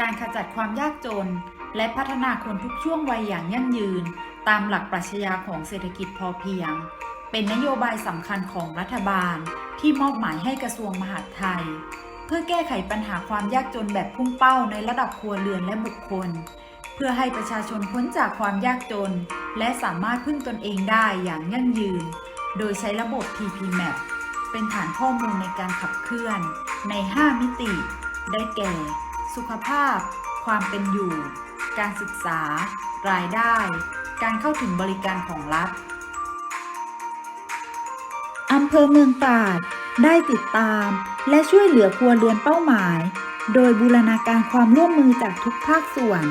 การขจัดความยากจน และพัฒนาคนทุกช่วงวัยอย่างยั่งยืน ตามหลักปรัชญาของเศรษฐกิจพอเพียง เป็นนโยบายสำคัญของรัฐบาล ที่มอบหมายให้กระทรวงมหาดไทย เพื่อแก้ไขปัญหาความยากจนแบบพุ่งเป้าในระดับครัวเรือนและบุคคล เพื่อให้ประชาชนพ้นจากความยากจน และสามารถพึ่งตนเองได้อย่างยั่งยืน โดยใช้ระบบ TPMAP เป็นฐานข้อมูลในการขับเคลื่อนใน 5 มิติ ได้แก่ สุขภาพ ความเป็นอยู่ การศึกษา รายได้ การเข้าถึงบริการของรัฐอำเภอเมืองตราดได้ติดตามและช่วยเหลือครัวเรือนเป้าหมาย โดยบูรณาการความร่วมมือจากทุกภาคส่วน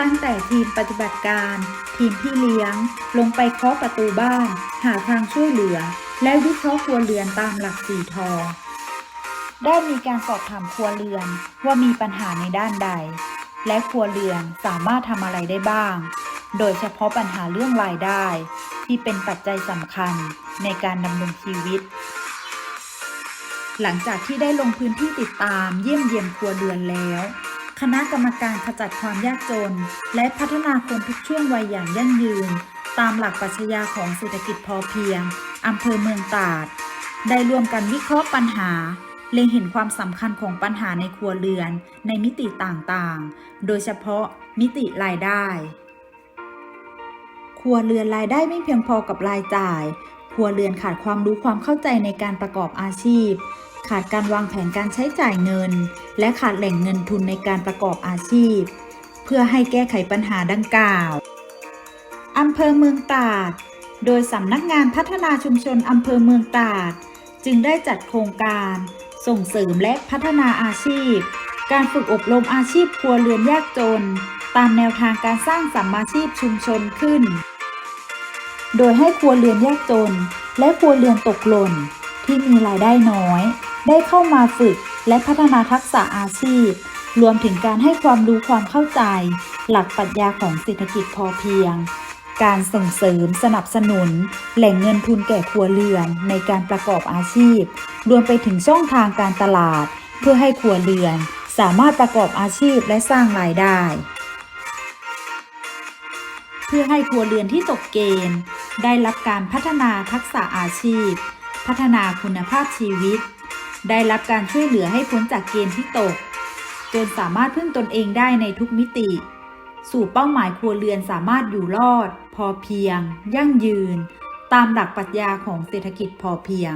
ตั้งแต่ทีมปฏิบัติการ ทีมพี่เลี้ยง ลงไปเคาะประตูบ้าน หาทางช่วยเหลือ และวิเคราะห์ครัวเรือนตามหลักสี่ทอ ได้มีการสอบถามครัวเรือนว่ามีปัญหาในด้านใด และครัวเรือนสามารถทำอะไรได้บ้าง โดยเฉพาะปัญหาเรื่องรายได้ ที่เป็นปัจจัยสำคัญในการดำรงชีวิต หลังจากที่ได้ลงพื้นที่ติดตามเยี่ยมเยียนครัวเรือนแล้ว คณะกรรมการขจัดความยากจน และพัฒนาคนทุกช่วงวัยอย่างยั่งยืน ตามหลักปรัชญาของเศรษฐกิจพอเพียงอำเภอเมืองตราดได้ร่วมกันวิเคราะห์ปัญหา เล็งเห็นความสำคัญของปัญหาในครัวเรือนในมิติต่างๆ โดยเฉพาะมิติรายได้ ครัวเรือนรายได้ไม่เพียงพอกับรายจ่าย ครัวเรือนขาดความรู้ความเข้าใจในการประกอบอาชีพ ขาดการวางแผนการใช้จ่ายเงิน และขาดแหล่งเงินทุนในการประกอบอาชีพ เพื่อให้แก้ไขปัญหาดังกล่าวอำเภอเมืองตราด โดยสำนักงานพัฒนาชุมชนอำเภอเมืองตราด จึงได้จัดโครงการ ส่งเสริมและพัฒนาอาชีพ การฝึกอบรมอาชีพครัวเรือนยากจน ตามแนวทางการสร้างสัมมาชีพชุมชนขึ้น โดยให้ครัวเรือนยากจน และครัวเรือนตกหล่น ที่มีรายได้น้อย ได้เข้ามาฝึกและพัฒนาทักษะอาชีพ รวมถึงการให้ความรู้ความเข้าใจ หลักปรัชญาของเศรษฐกิจพอเพียง การส่งเสริมสนับสนุน แหล่งเงินทุนแก่ครัวเรือนในการประกอบอาชีพ รวมไปถึงช่องทางการตลาด เพื่อให้ครัวเรือน สามารถประกอบอาชีพและสร้างรายได้ เพื่อให้ครัวเรือนที่ตกเกณฑ์ ได้รับการพัฒนาทักษะอาชีพ พัฒนาคุณภาพชีวิต ได้รับการช่วยเหลือให้พ้นจากเกณฑ์ที่ตก จนสามารถพึ่งตนเองได้ในทุกมิติ สู่เป้าหมายครัวเรือนสามารถอยู่รอด พอเพียง ยั่งยืน ตามหลักปรัชญาของเศรษฐกิจพอเพียง